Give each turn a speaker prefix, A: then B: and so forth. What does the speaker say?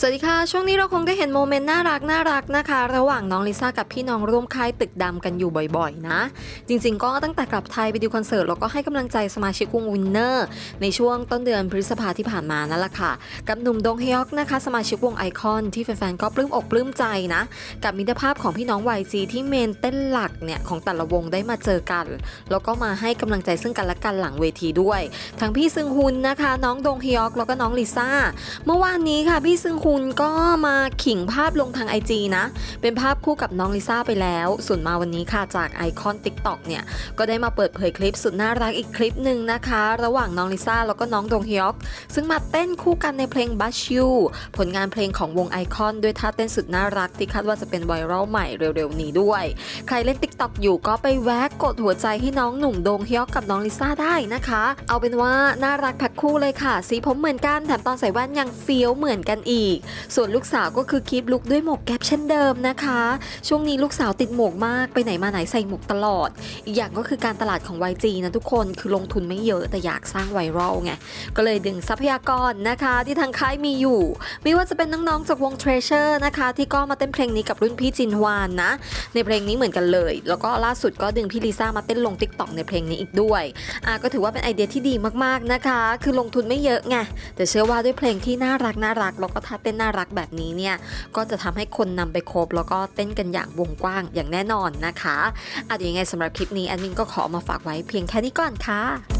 A: สวัสดีค่ะ ช่วงนี้เราคงได้เห็นโมเมนต์น่ารักน่ารักนะคะ ระหว่างน้องลิซ่ากับพี่น้องร่วมค่ายตึกดำกันอยู่บ่อยๆ นะ จริงๆ ก็ตั้งแต่กลับไทยไปดูคอนเสิร์ตแล้วก็ให้กำลังใจสมาชิกวงวินเนอร์ ในช่วงต้นเดือนพฤษภาที่ผ่านมานั่นแหละค่ะ กับหนุ่มดงฮยอกนะคะ สมาชิกวงไอคอนที่แฟนๆก็ปลื้มอกปลื้มใจนะ กับมิตรภาพของพี่น้อง YG ที่เมนเต้นหลักเนี่ยของแต่ละวงได้มาเจอกัน แล้วก็มาให้กำลังใจซึ่งกันและกันหลังเวทีด้วย ทั้งพี่ซึงฮุนนะคะ น้องดงฮยอกแล้วก็น้องลิซ่าเมื่อวานนี้ค่ะพี่ซึงฮุนก็มาขิงภาพลงทาง IG นะ เป็นภาพคู่กับน้องลิซ่าไปแล้ว ส่วนมาวันนี้ค่ะจากไอคอน TikTok เนี่ย ก็ได้มาเปิดเผยคลิปสุดน่ารักอีกคลิปหนึ่งนะคะ ระหว่างน้องลิซ่าแล้วก็น้องดงฮยอกซึ่งมาเต้นคู่กันในเพลง Bush You ผลงานเพลงของวงไอคอนด้วยท่าเต้นสุดน่ารักที่คาดว่าจะเป็นไวรัลใหม่เร็วๆนี้ด้วย ใครเล่น TikTok อยู่ก็ไปแวะกดหัวใจให้น้องหนุ่มดงฮยอกกับน้องลิซ่าได้นะคะ เอาเป็นว่าน่ารักแพ็คคู่เลยค่ะ สีผมเหมือนกันแถมตอนใส่แว่นยังเฟี้ยวเหมือนกันอีกส่วนลูกสาวก็คือคลิปลุกด้วยหมวกแก๊ปเช่นเดิมนะคะ ช่วงนี้ลูกสาวติดหมวกมากไปไหนมาไหนใส่หมวกตลอด อีกอย่างก็คือการตลาดของ YG นะทุกคนคือลงทุนไม่เยอะแต่อยากสร้างไวรัลไง ก็เลยดึงทรัพยากรนะคะ ที่ทางค่ายมีอยู่ ไม่ว่าจะเป็นน้องๆจากวง Treasure นะคะ ที่ก็มาเต้นเพลงนี้กับรุ่นพี่จินวานนะ ในเพลงนี้เหมือนกันเลย แล้วก็ล่าสุดก็ดึงพี่ลิซ่ามาเต้นลง t ิ k t o k ในเพลงนี้อีกด้วยอะก็ถือว่าเป็นไอเดียที่ดีมากๆนะคะ คือลงทุนไม่เยอะไงแต่เชื่อว่าด้วยเพลงที่น่ารักน่ารักแล้วก็ท่าเต้นน่ารักแบบนี้เนี่ยก็จะทำให้คนนำไปครบแล้วก็เต้นกันอย่างวงกว้างอย่างแน่นอนนะคะอะเดี๋ยวยังไงสำหรับคลิปนี้แอดมินก็ขอมาฝากไว้เพียงแค่นี้ก่อนค่ะ